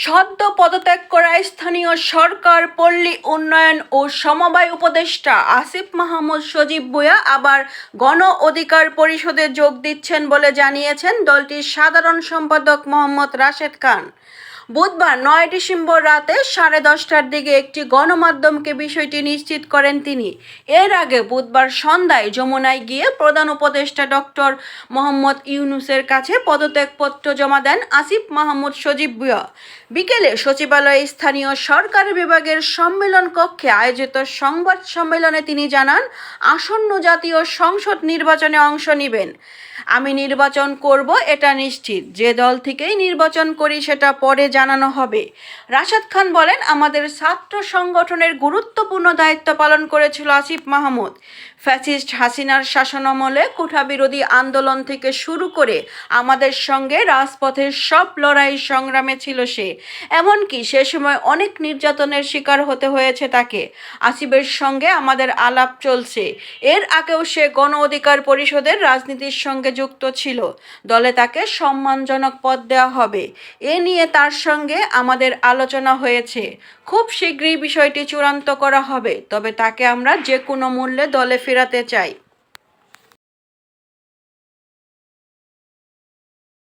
সদ্য পদত্যাগ করা স্থানীয় সরকার, পল্লী উন্নয়ন ও সমবায় উপদেষ্টা আসিফ মাহমুদ সজীব বুয়া আবার গণ অধিকার পরিষদে যোগ দিচ্ছেন বলে জানিয়েছেন দলটির সাধারণ সম্পাদক মোহাম্মদ রাশেদ খান। বুধবার নয় ডিসেম্বর রাতে সাড়ে দশটার দিকে একটি গণমাধ্যমকে বিষয়টি নিশ্চিত করেন তিনি। এর আগে বুধবার সন্ধ্যায় যমুনায় গিয়ে প্রধান উপদেষ্টা ডক্টর মোহাম্মদ ইউনুসের কাছে পদত্যাগপত্র জমা দেন আসিফ মাহমুদ সজীব বিকেলে সচিবালয়ে স্থানীয় সরকার বিভাগের সম্মেলন কক্ষে আয়োজিত সংবাদ সম্মেলনে তিনি জানান, আসন্ন জাতীয় সংসদ নির্বাচনে অংশ নেবেন। আমি নির্বাচন করব, এটা নিশ্চিত। যে দল থেকেই নির্বাচন করি, সেটা পরে জানানো হবে। রাশাদ খান বলেন, আমাদের ছাত্র সংগঠনের গুরুত্বপূর্ণ দায়িত্ব পালন করেছিল আসিফ মাহমুদ। ফ্যাসিস্ট হাসিনার শাসনামলে কোঠা বিরোধী আন্দোলন থেকে শুরু করে আমাদের সঙ্গে রাজপথের সব লড়াই সংগ্রামে ছিল সে। এমনকি সে সময় অনেক নির্যাতনের শিকার হতে হয়েছে তাকে। আসিফের সঙ্গে আমাদের আলাপ চলছে। এর আগেও সে গণ অধিকার পরিষদের রাজনীতির সঙ্গে যুক্ত ছিল। দলে তাকে সম্মানজনক পদ দেওয়া হবে। এ নিয়ে তার সঙ্গে আমাদের আলোচনা হয়েছে। খুব শীঘ্রই বিষয়টি চূড়ান্ত করা হবে, তবে তাকে আমরা যে কোনো মূল্যে দলে ফেরাতে চাই।